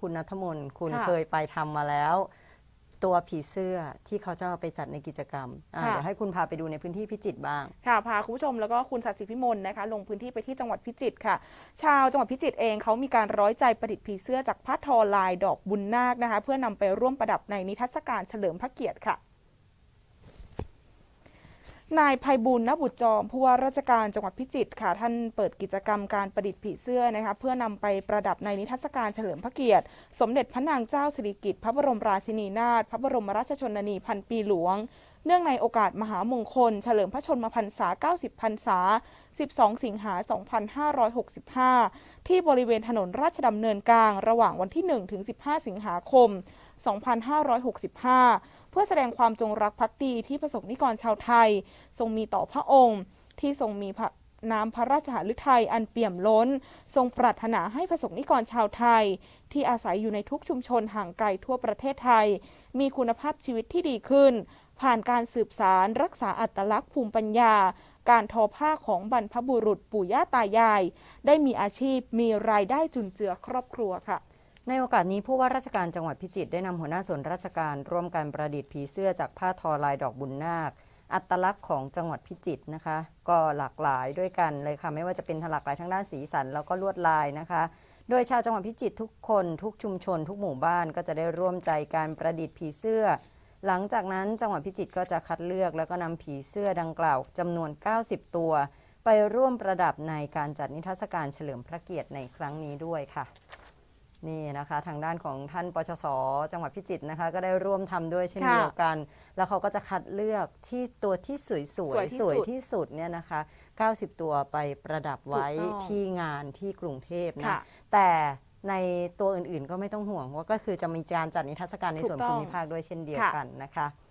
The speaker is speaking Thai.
คุณนัทมนต์คุณค่ะเคยไปทำมาแล้ว ตัวผีเสื้อที่เขาจะเอาไปจัดในกิจกรรมอะค่ะ เดี๋ยวให้คุณพาไปดูในพื้นที่พิจิตรบ้าง ค่ะพาคุณผู้ชมแล้วก็คุณสัตย์สิทธิพิมลนะคะ ลงพื้นที่ไปที่จังหวัดพิจิตรค่ะ ชาวจังหวัดพิจิตรเองเขามีการร้อยใจประดิษฐ์ผีเสื้อจากผ้าทอลายดอกบุญนาคนะคะ เพื่อนำไปร่วมประดับในนิทรรศการเฉลิมพระเกียรติค่ะ นายภัยบุญนบุตรจอมผู้ว่าราชการจังหวัดพิจิตรค่ะ ท่านเปิดกิจกรรมการประดิษฐ์ผีเสื้อนะคะเพื่อนำไปประดับในนิทรรศการเฉลิมพระเกียรติ สมเด็จพระนางเจ้าสิริกิติ์พระบรมราชินีนาถพระบรมราชชนนีพันปีหลวง เนื่องในโอกาสมหามงคล เฉลิมพระชนมพรรษา 90 พรรษา 12 สิงหา 2565 ที่บริเวณถนนราชดำเนินกลาง ระหว่างวันที่ 1 ถึง 15 สิงหาคม 2565 เพื่อแสดงความจงรักภักดีที่ประสบนิกรชาวไทย ทรงมีต่อพระองค์ ที่ทรงมีพระน้ำพระราชหฤทัยอันเปี่ยมล้น ทรงปรารถนาให้ประสบนิกรชาวไทย ที่อาศัยอยู่ในทุกชุมชนห่างไกลทั่วประเทศไทย มีคุณภาพชีวิตที่ดีขึ้น ผ่านการสืบสารรักษาอัตลักษณ์ภูมิปัญญา การทอผ้าของบรรพบุรุษปู่ย่าตายาย ได้มีอาชีพมีรายได้จุนเจือครอบครัวค่ะ ในโอกาสนี้ผู้ว่าราชการจังหวัดพิจิตรได้นำหัวหน้าส่วนราชการ ร่วมกันประดิษฐ์ผีเสื้อจากผ้าทอลายดอกบุญนาค อัตลักษณ์ของจังหวัดพิจิตรนะคะ ก็หลากหลายด้วยกันเลยค่ะ ไม่ว่าจะเป็นหลากหลายทั้งด้านสีสันแล้วก็ลวดลายนะคะ โดยชาวจังหวัดพิจิตรทุกคนทุกชุมชน ทุกหมู่บ้านก็จะได้ร่วมใจการประดิษฐ์ผีเสื้อ หลังจากนั้นจังหวัดพิจิตรก็จะคัดเลือกแล้วก็นำผีเสื้อดังกล่าวจำนวน 90 ตัว ไปร่วมประดับในการจัดนิทรรศการเฉลิมพระเกียรติในครั้งนี้ด้วยค่ะ นี่นะคะทางด้านของท่านปชส จังหวัดพิจิตรนะคะก็ได้ร่วมทำด้วยเช่นค่ะเดียวกัน แล้วเขาก็จะคัดเลือกที่ตัวที่สวยๆสวยที่สวยสุดที่สุดเนี่ยนะคะ 90 ตัวไปประดับไว้ถูกต้องที่งานที่กรุงเทพนะค่ะแต่ในตัวอื่นๆก็ไม่ต้องห่วงว่าก็คือจะมีการจัดนิทรรศการในถูกส่วนต้องภูมิภาคด้วยเช่นเดียวค่ะกันนะคะ